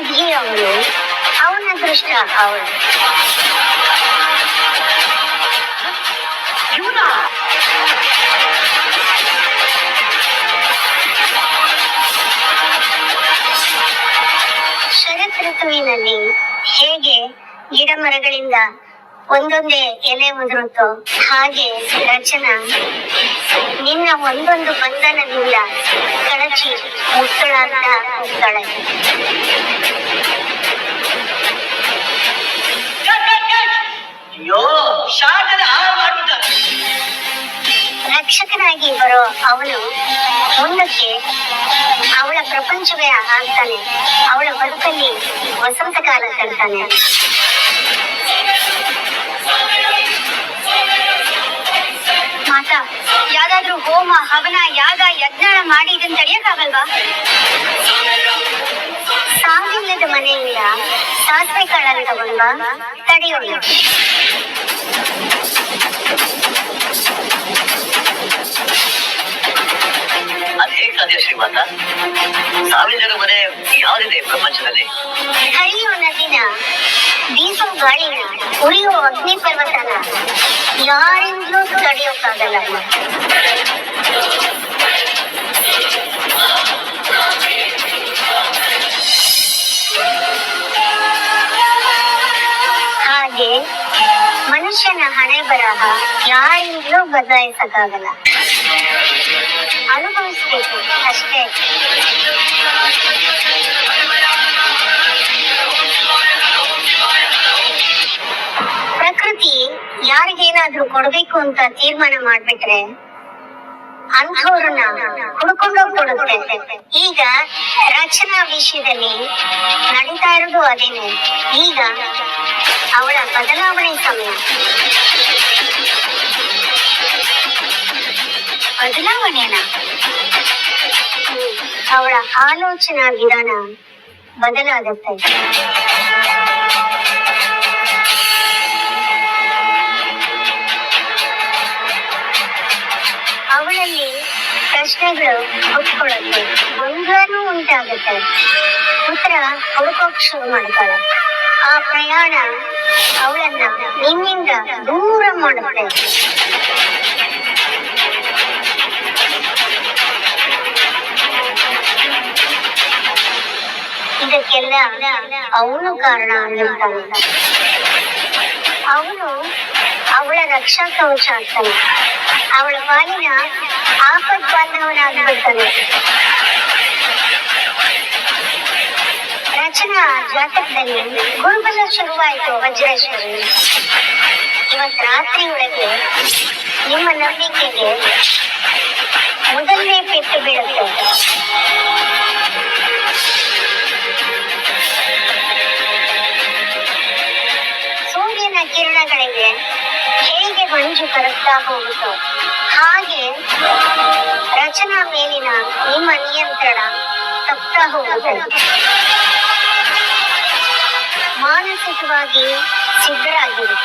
ಅವನು ಅವನ ಅದೃಷ್ಟ ಅವಳು ಶರತ್ ಋತುವಿನಲ್ಲಿ ಹೇಗೆ ಗಿಡ ಮರಗಳಿಂದ ಒಂದೊಂದೇ ಎಲೆ ಉದುರುತ್ತೋ? ಹಾಗೆ ರಚನಾ. ನಿನ್ನ ಒಂದೊಂದು ಬಂಧನದಿಂದ ಕಳಚಿ ಹಾಳು ಮಾಡ್ಬಿಟ್ಟ ರಕ್ಷಕನಾಗಿ ಬರೋ ಅವನು ಮುಂದಕ್ಕೆ ಅವಳ ಪ್ರಪಂಚವೇ ಆಗ್ತಾನೆ. ಅವಳ ಬದುಕಲ್ಲಿ ವಸಂತ ಕಾಲ ತರ್ತಾನೆ. ಮಾತಾ ಯಾವ್ದಾದ್ರೂ ಹೋಮ ಹವನ ಯಾಗ ಯಜ್ಞ ಮಾಡಿ ಇದನ್ನ ತಡೆಯಕ್ಕಾಗಲ್ವಾ ಸಾವಿಲ್ಲದ ಮನೆಯಿಂದ ಸಾಸಿವೆ ಕಾಳನ್ನು ತಗೊಂಡ್ಬಾ ತಡೆಯೋಣ ಸಾಧ್ಯ ಶ್ರೀಮಾತ? ಸಾವಿರ ಮನೆ ಯಾವ್ದಿದೆ ಪ್ರಪಂಚದಲ್ಲಿ? ಹರಿಯೋ ನದಿನ ಬೀಸೋ ಗಾಳಿನ ಉರಿಯೋ ಅಗ್ನಿ ಪರ್ವತನ ಯಾರಿಂದಲೂ ತಡೆಯೋಕ್ಕಾಗಲ್ಲ ಹಾಗೆ ಮನುಷ್ಯನ ಹಣೆ ಬರಹ ಯಾರಿಂದಲೂ ಬದಲಾಯಿಸಕ್ಕಾಗಲ್ಲ ಅನುಭವಿಸ್ಬೇಕು ಅಷ್ಟೇ ಯಾರಿಗೇನಾದ್ರೂ ಕೊಡ್ಬೇಕು ಅಂತ ತೀರ್ಮಾನ ಮಾಡ್ಬಿಟ್ರೆ ಅಂಥವ್ರನ್ನ ಹುಡ್ಕೊಂಡೋಗ್ ಕೊಡುತ್ತೆ. ಈಗ ರಚನಾ ವಿಷಯದಲ್ಲಿ ನಡೀತಾ ಇರೋದು ಅದೇನೆ. ಈಗ ಅವಳ ಬದಲಾವಣೆ ಸಮಯ. ಬದಲಾವಣೆನ? ಅವಳ ಆಲೋಚನಾ ವಿಧಾನ ಬದಲಾಗುತ್ತೆ. ಪ್ರಶ್ನೆಗಳು ಹುಟ್ಕೊಳ್ಳುತ್ತೆ ಗೊಂದಲನೂ ಉಂಟಾಗುತ್ತೆ ಉತ್ತರ ಹುಡುಕೋಕ್ ಶುರು ಮಾಡ್ತಾಳೆ ಆ ಪ್ರಯಾಣ ಅವಳನ್ನ ನಿನ್ನಿಂದ ದೂರ ಮಾಡುತ್ತೆ ಇದಕ್ಕೆಲ್ಲ ಅವನು ಕಾರಣ ಆಗಿರ್ತಾನೆ ಅವನು ಅವಳ ರಕ್ಷಾ ಕವಚ ಆಗ್ತಾನೆ ಅವಳ ಪಾಲಿನ ಆಪತ್ ಬಾಂಧವನಾಗ್ಬಿಡ್ತಾನೆ ರಚನಾ ಜಾತಕದಲ್ಲಿ ಗುರುಬಲ ಶುರುವಾಯಿತು ವಜ್ರೇಶ್ವರಿ ಇವತ್ ರಾತ್ರಿ ಒಳಗೆ ನಿಮ್ಮ ನಂಬಿಕೆಗೆ ಮೊದಲನೇ ಪೆಟ್ಟು ಬೀಳುತ್ತೆ ಸೂರ್ಯನ ಕಿರಣಗಳಿಗೆ ಮಂಜು ಕರಗ್ತಾ ಹೋಗುತ್ತೋ. ಹಾಗೆ ರಚನಾ ಮೇಲಿನ ನಿಮ್ಮ ನಿಯಂತ್ರಣ ತಪ್ತಾ ಹೋಗುತ್ತೆ ಮಾನಸಿಕವಾಗಿ ಸಿದ್ಧರಾಗಿರಿ.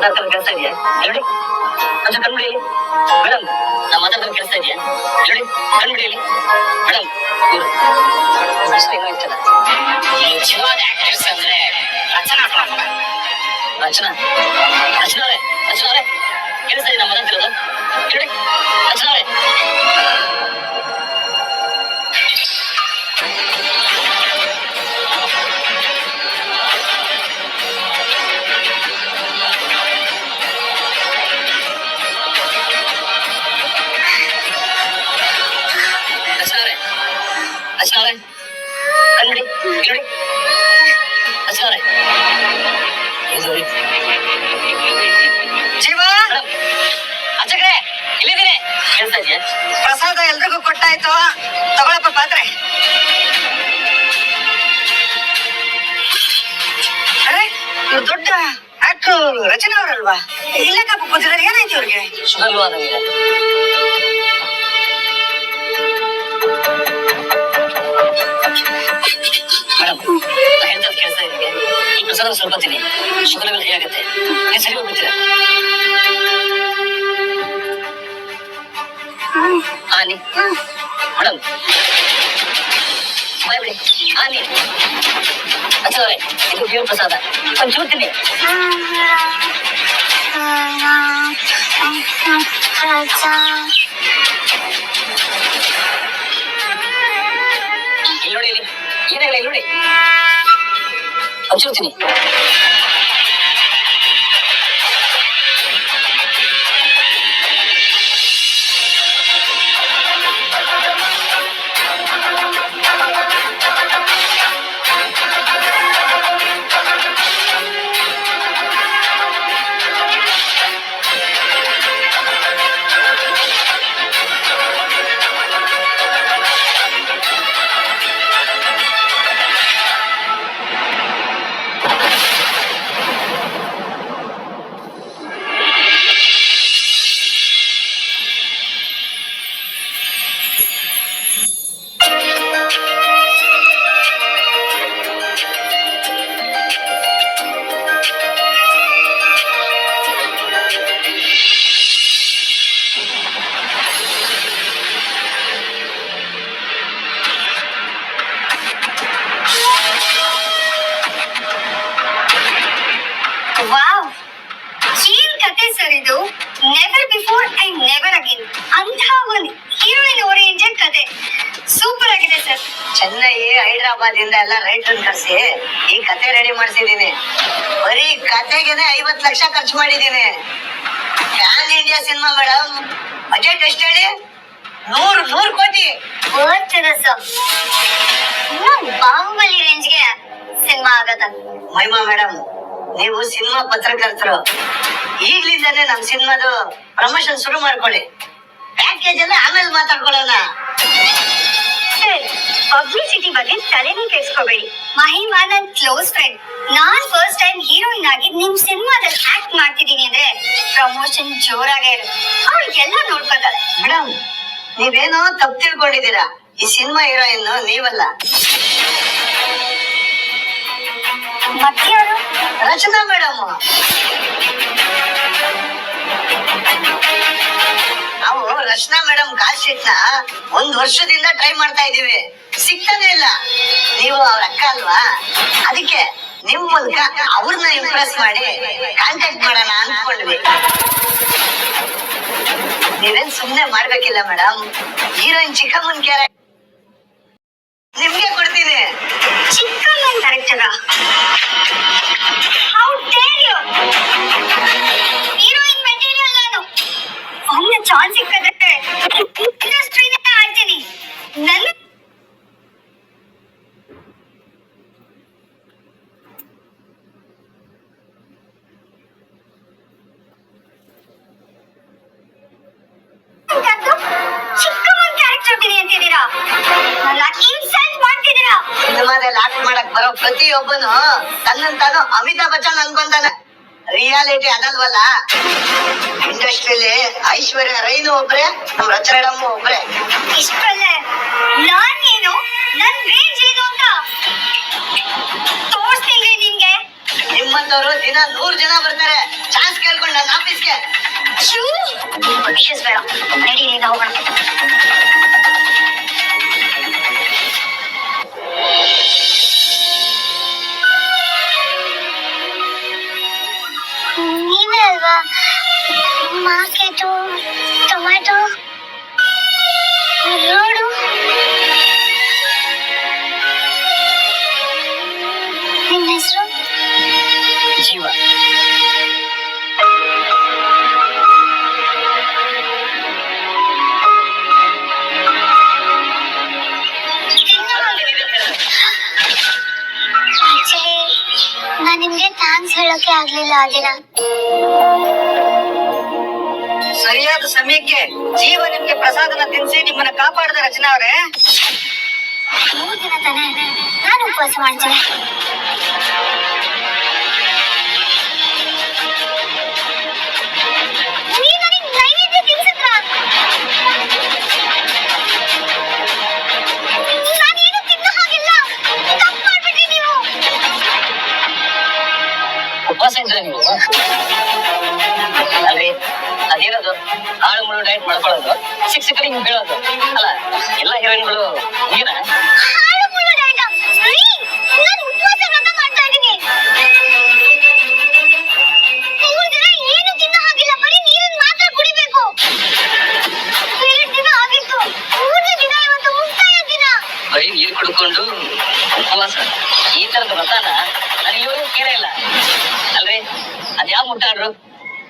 ನಾ ಮಾತಾಡ್ತಾರೆ ಕೆಲಸ ಇದೆಯಾ? ಹೇಳಿ. ಅದು ಕಣ್ಬಿಡಿಯಲ್ಲಿ ಮೇಡಮ್ ನಾ ಮಾತಾಡ್ತಾರೆ ಕೆಲಸ ಇದೆಯಾ? ಹೇಳಿ. ಕಣ್ಬಿಡಿಯಲ್ಲಿ ಮೇಡಮ್ ನಿಜವಾದ ಆಕ್ಟ್ರೆಸ್ ಅಂದ್ರೆ ರಚನಾ ಪಾತ್ರ. ರಚನಾ? ರಚನಾ ಅವರೇ? ರಚನಾ ಅವರೇ? ಕೆಲಸ ಇದೆ ನಾ ಮಾತಾಡ್ತಿರೋದು ಹೇಳಿ. ರಚನಾ ಅವರೇ? ಹೇಳಿ ರಚನಾ ಅವರೇ ಹೇಳಿ ಜೀವ ಅಚ್ಚಕಡೆ ಇಲ್ಲಿದ್ದೀನಿ. ಕೇಳ್ತಾ ಇದೆಯಾ ಇದೆಯಾ ಪ್ರಸಾದ ಎಲ್ರಿಗೂ ಕೊಟ್ಟಾಯ್ತು. ತಗೊಳಪ್ಪ ಪಾತ್ರೆ. ಅರೆ ಇವ್ರು ದೊಡ್ಡ ಆಕ್ಟರ್ ರಚನಾ ಅವರಲ್ವಾ? ಇಲ್ಲ ಕಪ್ಪ ಕೂತಿದ್ದಾರೆ ಏನಾಯ್ತು ಇವ್ರಿಗೆ? ಶುಗರ್ಲು ಆದಂಗಿದೆ ಕೇಳಿಸ್ತಾ ಇದೀನಿ ಈ ಪ್ರಸಾದ ಸ್ವಲ್ಪ ತಿನ್ನಿ ಶುಗರ್ ಲೆವೆಲ್ ಹೈ ಆಗುತ್ತೆ ಸರಿ ಹೋಗ್ಬಿಡ್ತೀರಾ? ಆನಿ ಮೇಡಮ್ ಬಾಯ್ಬಿಡಿ ಆನಿ ಅಚ್ಚವರೆ ಇದು ದೇವ್ರ ಪ್ರಸಾದ. ಒಂಚೂರು ತಿನ್ನಿ. ನೋಡಿ ಏನಾಗಲ್ಲ ನೋಡಿ. ಒಂಚೂರು ತಿನ್ನಿ ವಾವ್ ಹೀರೋಯಿನ್ ಓರಿಯೆಂಟೆಡ್ ಕತೆ. ಸೂಪರ್ ಆಗಿದೆ ಸರ್. ಚೆನ್ನೈ ಹೈದರಾಬಾದ್ ಇಂದ ಎಲ್ಲ ರೈಟರ್ ಕರೆಸಿ ಈ ಕತೆ ರೆಡಿ ಮಾಡ್ಸಿದೀನಿ ಬರೀ ಕತೆಗೆನೆ ಐವತ್ ಲಕ್ಷ ಖರ್ಚು ಮಾಡಿದೀನಿ pan India cinema madam budget ಎಷ್ಟು ಹೇಳಿ? ನೂರು ನೂರು ಕೋಟಿ. ಓದ್ತದ ಸರ್. ಬಾಹುಬಲಿ ರೇಂಜ್ಗೆ ಸಿನಿಮಾ ಆಗದ. ಮಹಿಮಾ ಮೇಡಮ್ ನೀವು ಸಿನಿಮಾ ಪತ್ರಕರ್ತರು. ಈಗ್ಲಿಂದಾನೇ ನಮ್ ಸಿನಿಮಾದು ಪ್ರಮೋಷನ್ ಶುರು ಮಾಡ್ಕೊಳ್ಳಿ. ಪ್ಯಾಕೇಜ್ ಎಲ್ಲ ಆಮೇಲೆ ಮಾತಾಡ್ಕೊಳ್ಳೋಣ. ಸರ್ ಪಬ್ಲಿಸಿಟಿ ಬಗ್ಗೆ ತಲೆನೇ ಕೆಡ್ಸ್ಕೋಬೇಡಿ. ಮಹಿಮಾ ನನ್ ಕ್ಲೋಸ್ ಫ್ರೆಂಡ್ ನಾನ್ ಫಸ್ಟ್ ಟೈಮ್ ಹೀರೋಯಿನ್ ಆಗಿ ನಿಮ್ ಸಿನಿಮಾದಲ್ಲಿ ಆಕ್ಟ್ ಮಾಡ್ತಿದೀನಿ ಅಂದ್ರೆ ಪ್ರಮೋಷನ್ ಜೋರಾಗೇ ಇರುತ್ತೆ. ಅವ್ರಿಗೆಲ್ಲ ಮೇಡಂ ಮೇಡಮ್ ನೀವೇನೋ ತಪ್ಪು ತಿಳ್ಕೊಂಡಿದ್ದೀರಾ? ಈ ಸಿನಿಮಾ ಹೀರೋಯಿನ್ ನೀವಲ್ಲ. ಮತ್ತೆ ಅವರು ರಚನಾ ಮೇಡಮ್. ರಚನಾ ಮೇಡಮ್ ಕಾಲ್ ಒಂದ್ ವರ್ಷದಿಂದ ಟ್ರೈ ಮಾಡ್ತಾ ಇದೀವಿ ಸಿಗ್ತಾನೆ ಇಲ್ಲ. ನೀವು ಅವ್ರ ಅಕ್ಕ ಅಲ್ವಾ? ಅದಕ್ಕೆ ನಿಮ್ ಮೂಲಕ ಅವ್ರನ್ನ ಇಂಪ್ರೆಸ್ ಮಾಡಿ ಕಾಂಟ್ಯಾಕ್ಟ್ ಮಾಡೋಣ ಅನ್ಕೊಂಡ್ವಿ ನೀವೇನ್ ಸುಮ್ನೆ ಮಾಡ್ಬೇಕಿಲ್ಲ ಮೇಡಮ್ ಹೀರೋಯಿನ್ ಚಿಕ್ಕಮ್ಮನ್ ಕೇರ ನಿಮ್ಗೆ ಕೊಡ್ತೀನಿ. ಚಿಕ್ಕಮ್ಮನ್ ಕ್ಯಾರೆಕ್ಟರ ಅಮಿತಾಬ್ ಬಚ್ಚನ್ ಅನ್ಕೊಂತಾನ ರಿಯಾಲಿಟಿ ಅದಲ್ವಲ್ಲ ಇಂಡಸ್ಟ್ರಿಲಿ ಐಶ್ವರ್ಯ ರೈನು ಒಬ್ರೆ ನಮ್ ರಚರಡಮ್ಮ ಒಬ್ರೆ. ಇಷ್ಟಲ್ಲೇ ನಾನ್ ಏನು ನನ್ ರೇಂಜ್ ಏನು ಅಂತ? ತೋರಿಸ್ತೀನಿ ನಿಮ್ಗೆ ನಿಮ್ಮಂತವ್ರು ದಿನ ನೂರ್ ಜನ ಬರ್ತಾರೆ. ಚಾನ್ಸ್ ಕೇಳ್ಕೊಂಡು ನನ್ನ ಆಫೀಸ್ಗೆ ಶೂ ಬೇಡ. ನಡೀರಿ ನಾವು ಹೋಗೋಣ ಮಾರ್ಕೆಟು ಟೊಮ್ಯಾಟೊ ರೋಡು ನಿಮ್ಮ ಹೆಸರು ಜೀವ ಆಕ್ಚುಲಿ ನಾನು ನಿಮ್ಗೆ ಥ್ಯಾಂಕ್ಸ್ ಹೇಳೋಕೆ ಆಗ್ಲಿಲ್ಲ ಆ ದಿನ ಸಮಯಕ್ಕೆ ಜೀವ ನಿಮ್ಗೆ ಪ್ರಸಾದನ ತಿನ್ಸಿ ನಿಮ್ಮನ್ನ ಕಾಪಾಡಿದ ರಚನಾ ಅವರೇ. ಮೂರು ದಿನ ತಾನೆ ನಾನು ಉಪವಾಸ ಮಾಡ್ತೀನಿ. ಉಪವಾಸ ಇದ್ರೆ ನೀವು ಅಲ್ರಿ ಅದೇನದು ಆಳು ಮುಳು ಡಯಟ್ ಮಾಡ್ಕೊಳ್ಳೋದು ಶಿಕ್ಷಕರಿಗೆ ಬೀಳೋದು. ಅಲ್ಲ ಎಲ್ಲ ಹೀರೋಯಿನ್ಗಳು ಹಾಳು ಮುಳ್ಳು ಕುಡ್ಕೊಂಡು ರೀ, ನಾನ್ ಉಪವಾಸ ವ್ರತ ಮಾಡ್ತಾ ಇದೀನಿ. ಮೂರ್ ದಿನ ಏನು ತಿನ್ನೋ ಹಾಗಿಲ್ಲ, ಬರೀ ನೀರನ್ನ ಮಾತ್ರ ಕುಡಿಬೇಕು. ಎರಡ್ ದಿನ ಆಗಿತ್ತು. ಮೂರನೇ ದಿನ ಇವತ್ತು ಮುಕ್ತಾಯ ದಿನ. ಬರೀ ನೀರು ಕುಡ್ಕೊಂಡು ಉಪವಾಸ ಈ ತರದ ವ್ರತನ ನಾನು ಇಲ್ಲಿವರೆಗೂ ಕೇಳೇ ಇಲ್ಲ ಅಲ್ರಿ ಅದ್ಯಾವ ಮುಟ್ಟಾಡ್ರು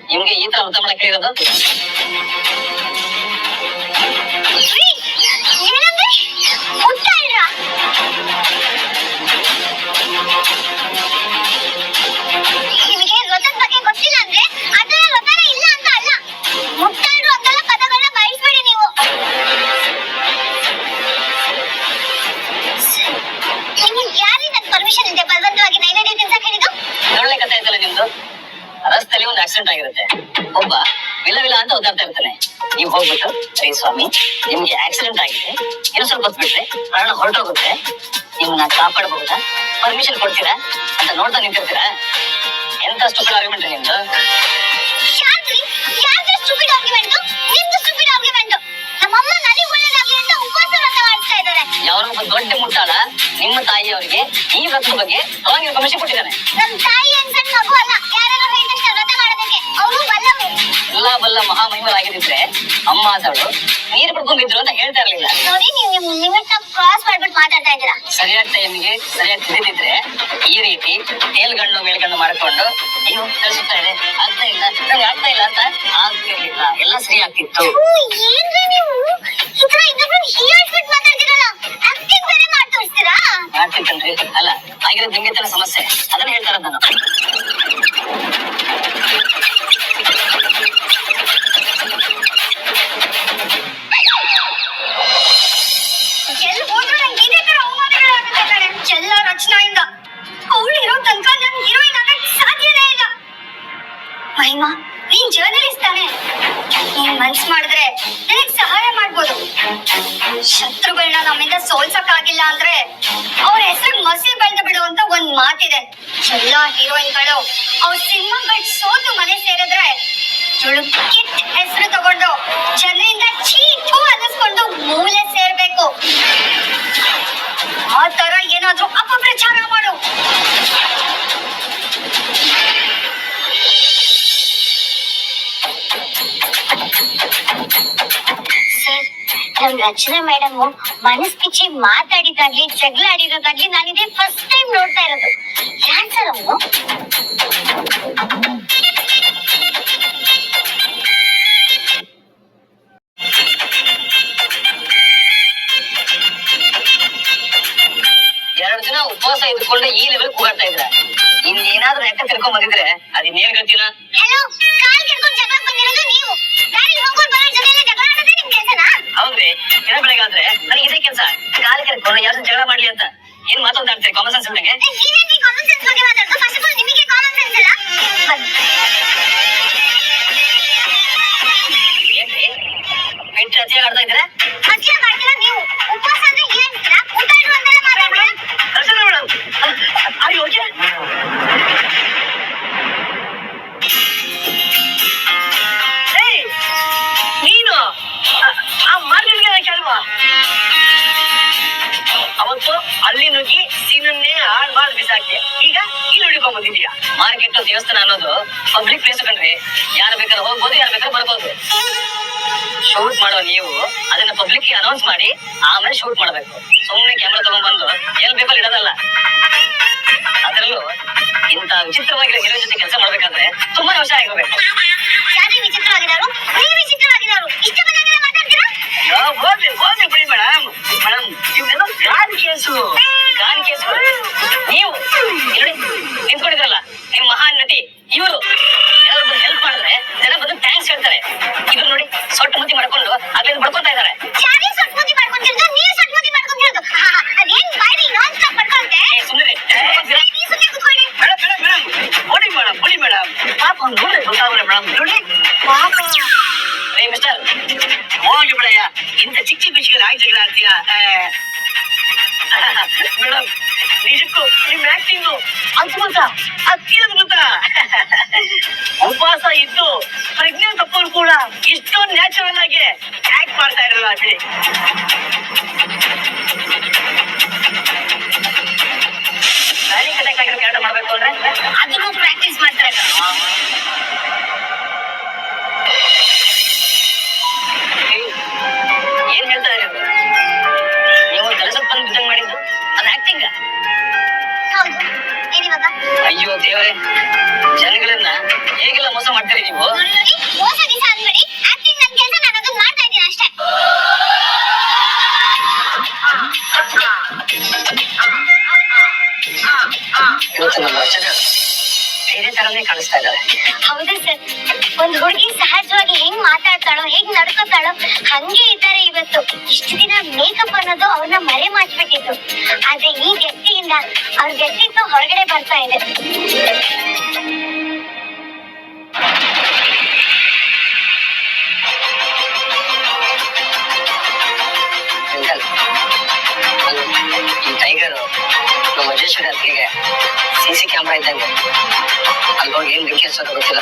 ನಿಮ್ಗೆ ಈ ತರ ಆಗಿರುತ್ತೆ ಒಬ್ಬ ವಿಲ ವಿಲ ಅಂತ ಒದ್ದಾಡ್ತಾ ಇರ್ತಾನೆ. ನೀವ್ ಹೋಗ್ಬಿಟ್ಟು ಶ್ರೀ ಸ್ವಾಮಿ ನಿಮ್ಗೆ ಆಕ್ಸಿಡೆಂಟ್ ಆಗಿದೆ. ಇನ್ನು ಸ್ವಲ್ಪ ಹೊತ್ತು ಬಿಟ್ರೆ ಪ್ರಾಣ ಹೊರಟೋಗುತ್ತೆ. ನಿಮ್ಮನ್ನ ಕಾಪಾಡಬಹುದಾ ಪರ್ಮಿಷನ್ ಕೊಡ್ತೀರಾ? ಅಂತ ನೋಡ್ತಾ ನಿಂತಿರ್ತೀರಾ? ಎಂತ ಸ್ಟುಪಿಡ್ ಆರ್ಗ್ಯುಮೆಂಟ್ ನಿಮ್ದು? ಯಾರೋ ಒಬ್ಬ ದೊಡ್ಡ ಮುಟ್ಟಾಳ ನಿಮ್ಮ ತಾಯಿಯವರಿಗೆ ಈ ವ್ರತದ ಬಗ್ಗೆ ಅವನಿಗೆ ಪರ್ಮಿಷನ್ ಕೊಟ್ಟಿದ್ದಾನೆ. ನಮ್ ತಾಯಿ ಬಲ್ಲ ಮಹಾಮಹಿಮರಾಗಿದ್ರೆ ಅಮ್ಮ ಆದವಳು ನೀರು ಕುಡ್ಕೊಂಡಿದ್ರು ಅಂತ ಹೇಳ್ತಾ ಇರ್ಲಿಲ್ಲ. ನೋಡಿ ನೀವು ನಿಮ್ ಲಿಮಿಟ್ನ ಕ್ರಾಸ್ ಮಾಡ್ಬಿಟ್ಟು ಮಾತಾಡ್ತಾ ಇದ್ದೀರಾ? ಸರಿಯಾದ ಟೈಮಿಗೆ ಸರಿಯಾಗಿ ತಿಳಿದಿದ್ರೆ ಈ ರೀತಿ ಮೇಲ್ಗಣ್ಣು ಮೇಲ್ಗಣ್ಣು ಮಾಡ್ಕೊಂಡು ಅಯ್ಯೋ ಕಳಿಸುತ್ತಾ ಇದೆ. ಆಗ್ತಾ ಇಲ್ಲ ನಂಗೆ ಆಗ್ತಾ ಇಲ್ಲ ಅಂತ ಆಗ್ತಿರ್ಲಿಲ್ಲ ಎಲ್ಲ ಸರಿ ಆಗ್ತಿತ್ತು. ಏನ್ರಿ ನೀವು? ಈ ತರ ಇನ್ನೊಬ್ರು ಹೀಯಾಳ್ಸ್ಬಿಟ್ಟು ಮಾತಾಡ್ತೀರಲ್ಲ ಆಕ್ಟಿಂಗ್ ಬೇರೆ ಮಾಡಿ ತೋರಿಸ್ತೀರಾ? ಆಗ್ತಿತ್ತನ್ರಿ ಅಲ್ಲ ಆಗಿರೋದು ನಿಮ್ಗೆ ತರ ಸಮಸ್ಯೆ? ಅದನ್ನ ಹೇಳ್ತಾರ ನಾನು. ರಚನಾ ಮೇಡಮ್ ಮನಸ್ ಕಿಚ್ಚಿ ಮಾತಾಡಿದಾಗ್ಲಿ ಜಗಳ ಆಡಿರೋದಾಗ್ಲಿ ನಾನಿದೆ ಫಸ್ಟ್ ಟೈಮ್ ನೋಡ್ತಾ ಇರೋದು ಯಾರ್ ಸರ್ ಅವನು ಎರಡು ದಿನ ಉಪವಾಸ ಇದ್ಕೊಂಡು ಈ ಲೆವೆಲ್ ಕೂಗಾಡ್ತಾ ಇದ್ರ ಇನ್ನೇನಾದ್ರೂ ನೆಟ್ಟ ತಿರ್ಕೊಂಡ್ ಬಂದಿದ್ರೆ ಅದಿನ್ನೇನ್ ಗತಿನ ಹಲೋ ಕಾಲ್ ಕೆರ್ಕೊಂಡ್ ಜಗಳ ಬಂದಿರೋದು ನೀವು ದಾರಿ ಹೋಗೋರ್ ಬರೋ ಜೊತೆ ಜಗಳ ಆಡೋದೇ ನಿಮ್ ಕೆಲ್ಸನಾ ಹೌದ್ರಿ? ದಿನ ಬೆಳಗ್ಗೆ ಆದ್ರೆ ನನಗೆ ಇದೇ ಕೆಲಸ. ಕಾಲು ಕೆರ್ಕೊಂಡು ಯಾರು ಜಗಳ ಮಾಡ್ಲಿ ಅಂತ. ಏನ್ ಮಾತಾಡ್ತಾರೆ ಕಾಮನ್ ಸೆನ್ಸ್ ಇಲ್ದಂಗೆ ನೀವೇನ್ ಈ ಕಾಮನ್ ಸೆನ್ಸ್ ಬಗ್ಗೆ ಮಾತಾಡೋದು ಫಸ್ಟ್ ಆಫ್ ಆಲ್ ನಿಮಗೆ ಕಾಮನ್ ಸೆನ್ಸ್ ಇಲ್ಲ ಬನ್ನಿ ಏನ್ರಿ? ಬಿಟ್ಟು ಅತಿಯಾಗಿ ಆಡ್ತಾ ಇದ್ದೀರಾ? ಮಾರ್ಕೆಟ್ ದೇವಸ್ಥಾನ ಅನ್ನೋದು ಪಬ್ಲಿಕ್ ಪ್ಲೇಸ್ ಕಣ್ರಿ. ಯಾರು ಬೇಕಾದ್ರೆ ಹೋಗ್ಬೋದು, ಯಾರು ಬೇಕಾದ್ರೆ ಬರ್ಬೋದು. ಶೂಟ್ ಮಾಡೋ ನೀವು ಅದನ್ನ ಪಬ್ಲಿಕ್ ಅನೌನ್ಸ್ ಮಾಡಿ, ಆಮೇಲೆ ಶೂಟ್ ಮಾಡಬೇಕು. ಸುಮ್ಮನೆ ಕ್ಯಾಮ್ರಾ ತಗೊಂಡ್ಬಂದು ಎಲ್ಲಿ ಬೇಕಲ್ಲಿ ಇಡೋದಲ್ಲ. ಅದರಲ್ಲೂ ಇಂತ ವಿಚಿತ್ರವಾಗಿರೋ ಹೀರೋ ಜೊತೆ ಕೆಲಸ ಮಾಡ್ಬೇಕಾದ್ರೆ ತುಂಬಾ ವಿಷಯ ಆಗಿರ್ಬೇಕು ವಿಚಿತ್ರವಾಗಿದ್ದಾರು ಹೋಗ್ಲಿ ಹೋಗ್ಲಿ ಬಿಡಿ ಮೇಡಮ್. ಮೇಡಮ್ ಇವನ್ನೆಲ್ಲ ಗಾಡಿ ಕೇಸು. ಗಾಡಿ ಕೇಸು. ನೀವು ನೋಡಿ ನಿಂತ್ಕೊಂಡಿದ್ರಲ್ಲ ನಿಮ್ ಮಹಾನ್ ನಟಿ ಇವರು. ಯಾರು ಹೆಲ್ಪ್ ಮಾಡಿದ್ರೆ ಜನ ಬಂದು ಥ್ಯಾಂಕ್ಸ್ ಹೇಳ್ತಾರೆ. ಇವ್ರು ನೋಡಿ ಸೊಟ್ಟು ಮುದ್ದಿ ಮಾಡ್ಕೊಂಡು ಅಲ್ಲಿಂದ ಬಡ್ಕೊಂತಾ ಇದ್ದಾರೆ. ಪಾಪ ನೋಡಿ ಗೊತ್ತಾಗಲ್ಲ ಮೇಡಮ್. ನೋಡಿ ಪಾಪ. ರೇ ಮಿಸ್ಟರ್ ಹೋಗಿ ಬಿಡಯ್ಯ. ಇಂಥ ಚಿಕ್ಕ ಚಿಕ್ಕ ವಿಷಯಗಳು ಆಗಿ ಜಗಳ ಆಡ್ತೀಯ ಮೇಡಮ್ ನಿಜಕ್ಕೂ ನಿಮ್ ಆಕ್ಟಿಂಗ್ ಅದ್ಭುತ ಅತಿ ಉಪವಾಸ ಇದ್ದು ಪ್ರಜ್ಞೆ ತಪ್ಪರು ಕೂಡ ಇಷ್ಟೊಂದು ನ್ಯಾಚುರಲ್ ಆಗಿ ಆಕ್ಟ್ ಮಾಡ್ತಾ ಇರಲ್ಲ ಬಿಡಿ ಮಾಡ್ಬೇಕು ಅಂದ್ರೆ ಅದನ್ನು ಪ್ರಾಕ್ಟೀಸ್ ಮಾಡ್ತಾರೆ ಅಯ್ಯೋ ದೇವರೇ ಜನಗಳನ್ನ ಹೇಗೆಲ್ಲ ಮೋಸ ಮಾಡ್ತೀರಿ ನೀವು? ನೋಡಿ ಮೋಸ ದಿವಸ ಅನ್ಬೇಡಿ ಆಕ್ಟಿಂಗ್ ನನ್ ಕೆಲಸ ನಾನು ಅದನ್ನ ಮಾಡ್ತಾ ಇದ್ದೀನಿ ಅಷ್ಟೇ. ಇವತ್ತು ನಮ್ಮ ವಚನ ಬೇರೆ ತರನೇ ಕಾಣಿಸ್ತಾ ಇದ್ದಾರೆ ಹೌದು ಸರ್? ಒಂದ್ ಹುಡುಗಿ ಸಹಜವಾಗಿ ಹೆಂಗ್ ಮಾತಾಡ್ತಾಳೋ ಹೆಂಗ್ ನಡ್ಕೋತಾಳೋ ಹಂಗೆ ಇದ್ದಾರೆ ಇವತ್ತು. ಇಷ್ಟು ದಿನ ಮೇಕಪ್ ಅನ್ನೋದು ಅವ್ರನ್ನ ಮರೆ ಮಾಡ್ಬಿಟ್ಟಿತ್ತು ಆದ್ರೆ ಈ ವ್ಯಕ್ತಿಯಿಂದ ಅವ್ರ ವ್ಯಕ್ತಿತ್ವ ಹೊರಗಡೆ ಬರ್ತಾ ಇದೆ. ಅಂಕಲ್ ಈ ಟೈಗರ್ ನಮ್ಮ ಮಜೇಶ್ವರಿ ಹತ್ತಿಗೆ ಸಿ ಸಿ ಕ್ಯಾಮ್ರಾ ಇದ್ದಂಗೆ. ಅಲ್ಲಿ ಹೋಗಿ ಏನ್ ಬೆಂಕಿ ಹಚ್ಚೋದು ಗೊತ್ತಿಲ್ಲ.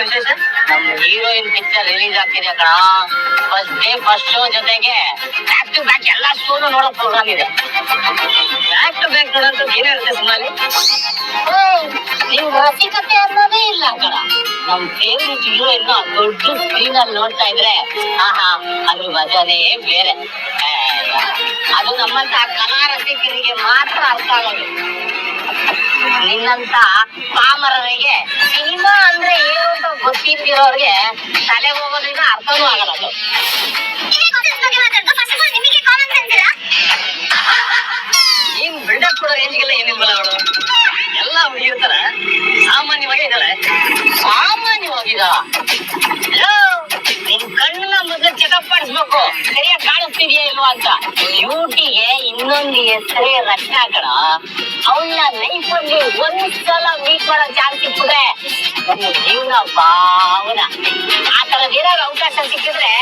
ವಿಶೇಷ? ನಮ್ಮ ಹೀರೋಯಿನ್ ಪಿಕ್ಚರ್ ರಿಲೀಸ್ ಆಗ್ತಿದೆ ಕಣ. ಫಸ್ಟ್ ಡೇ ಫಸ್ಟ್ ಶೋ ಜೊತೆಗೆ ಬ್ಯಾಕ್ ಟು ಬ್ಯಾಕ್ ಎಲ್ಲಾ ಶೋನು ನೋಡೋ ಪ್ರೋಗ್ರಾಮ್ ಇದೆ ಬ್ಯಾಕ್ ಟು ಬ್ಯಾಕ್ ನೋಡೋಂತ ಏನಿರುತ್ತೆ ಸುಮ್ಮನೆ ನೀವು ರಸಿಕತೆ ಅನ್ನೋದೇ ಇಲ್ಲ ಕಣ. ನಮ್ ಫೇವ್ರೆಟ್ ಹೀರೋಯಿನ್ ದೊಡ್ಡ ಸ್ಕ್ರೀನ್ ಅಲ್ಲಿ ನೋಡ್ತಾ ಇದ್ರೆ, ಆಹಾ ಅದ್ರ ಮಜಾನೇ ಬೇರೆ. ಅದು ನಮ್ಮಂತ ಕಲಾ ರಸಿಕರಿಗೆ ಮಾತ್ರ ಅರ್ಥ ಆಗೋದು ನಿನ್ನಂತ ಪಾಮರರಿಗೆ ಸಿನಿಮಾ ಅಂದ್ರೆ ಏನು ಅಂತ ಗೊತ್ತಿದ್ದಿರೋರಿಗೆ ತಲೆ ಹೋಗೋದ್ರಿಂದ ಅರ್ಥನೂ ಆಗಲ್ಲ ಅದು. ನೀನ್ ಬಿಲ್ಡಪ್ ಕೊಡೋ ರೇಂಜ್ಗೆಲ್ಲ ಏನಿಲ್ವಲ್ಲ ಅವಳು ಎಲ್ಲ ಹುಡುಗಿರ್ತಾರ ಸಾಮಾನ್ಯವಾಗಿ ಇದ್ದಾಳೆ ಸಾಮಾನ್ಯವಾಗಿದ. ಕಣ್ಣನ್ನ ಮೊದ್ಲು ಚೆಕಪ್ ಮಾಡಿಸ್ಬೇಕು ಸರಿಯಾಗಿ ಕಾಣಿಸ್ತಿದ್ಯಾ ಇಲ್ವಾ ಅಂತ. ಬ್ಯೂಟಿಗೆ ಇನ್ನೊಂದು ಹೆಸರೇ ಕಣ ಅವನ್ನ ಲೈಫ್ ಒಂದ್ ಸಲ ಮೀಟ್ ಮಾಡೋ ಚಾನ್ಸ್ ಸಿಕ್ಕಿದ್ರೆ ಒಂದು ಜೀವನ ಭಾವನ. ಆ ತರದ ಏನಾದ್ರು ಅವಕಾಶ ಸಿಕ್ಕಿದ್ರೆ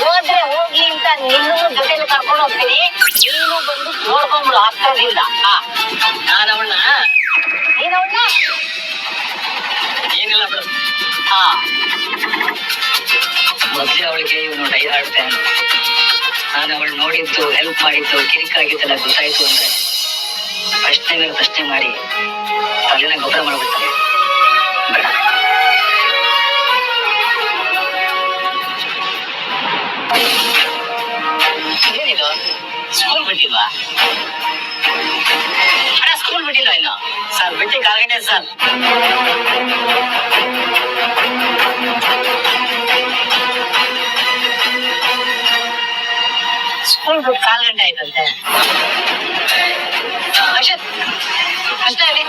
ಹೋದ್ರೆ ಹೋಗ್ಲಿ ಅಂತ ನಿನ್ನೂ ಜೊತೆಲಿ ಕರ್ಕೊಂಡು ಹೋಗ್ತೀನಿ. ನೀನು ಬಂದು ನೋಡ್ಕೊಂಡ್ಬಿಡು ಹತ್ರದಿಂದ ನಾನು ಅವಳನ್ನ ನೀನು ಅವಳನ್ನ ಏನಿಲ್ಲ ಬಿಡು. ಹಾ ಮೊದ್ಲೇ ಅವಳಿಗೆ ಇವನು ಡೈ ಹಾಡ್ತಾನೆ. ನಾನು ಅವಳು ನೋಡಿದ್ದು ಹೆಲ್ಪ್ ಮಾಡಿದ್ದು ಕಿರಿಕಾಗಿದ್ದೆಲ್ಲ ಗೊತ್ತಾಯ್ತು ಅಂದ್ರೆ ಪ್ರಶ್ನೆ ಮೇಲೆ ಪ್ರಶ್ನೆ ಮಾಡಿ ತಲೆನ ಗೊಬ್ಬರ ಮಾಡ್ಬಿಡ್ತಾರೆ ಬೇಡ. ಸ್ಕೂಲ್ ಬಿಟ್ಟಿಲ್ವಾ? ಅಣ್ಣ ಸ್ಕೂಲ್ ಬಿಟ್ಟಿಲ್ಲ ಇನ್ನು? ಸರ್ ಬಿಟ್ಟಿ ಕಾಲ್ ಗಂಟೆ ಸರ್. ಸ್ಕೂಲ್ ಬಿಟ್ಟು ಕಾಲ್ ಗಂಟೆ ಆಯ್ತಂತೆ ಅಕ್ಷತ್ ಕೃಷ್ಣ ಹೇಳಿ